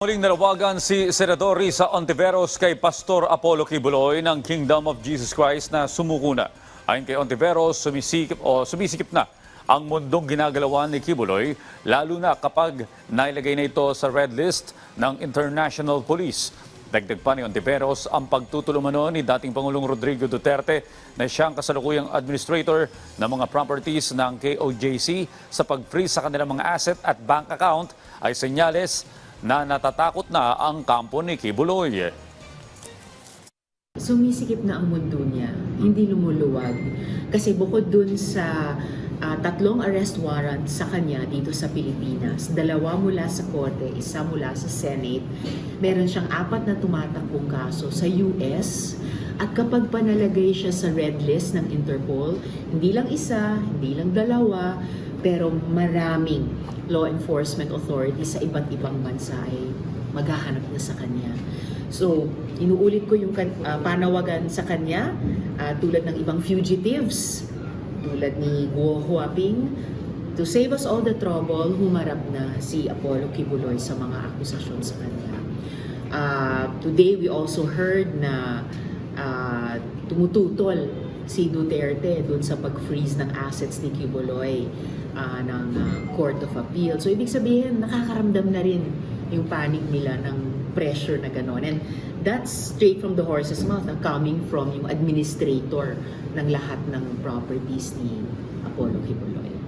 Muling nalawagan si Senador Risa Ontiveros kay Pastor Apollo Kibuloy ng Kingdom of Jesus Christ na sumuko na. Ayon kay Ontiveros, sumisikip o sumisikip na ang mundong ginagalawan ni Kibuloy, lalo na kapag nailagay na ito sa red list ng International Police. Dagdag pa ni Ontiveros ang pagtutulumano ni dating Pangulong Rodrigo Duterte na siyang kasalukuyang administrator ng mga properties ng KOJC sa pag-freeze sa kanilang mga asset at bank account ay senyales na natatakot na ang kampo ni Kibuloy. Sumisikip na ang mundo niya, hindi lumuluwag. Kasi bukod dun sa ah, tatlong arrest warrant sa kanya dito sa Pilipinas, dalawa mula sa Korte, isa mula sa Senate, meron siyang apat na tumatakbong kaso sa US, at kapag panalagay siya sa red list ng Interpol, hindi lang isa, hindi lang dalawa, pero maraming law enforcement authorities sa iba't ibang bansa ay maghahanap na sa kanya. So, inuulit ko yung ah, panawagan sa kanya ah, tulad ng ibang fugitives, tulad ni Guo Huaping, to save us all the trouble, humarap na si Apollo Kibuloy sa mga akusasyon sa kanya. Ah, today, we also heard na ah, tumututol si Duterte dun sa pag-freeze ng assets ni Kibuloy ah, ng ah, Court of Appeal. So, ibig sabihin, nakakaramdam na rin yung panic nila ng pressure na gano'n. And that's straight from the horse's mouth, na coming from yung administrator ng lahat ng properties ni Apollo Kibuloy.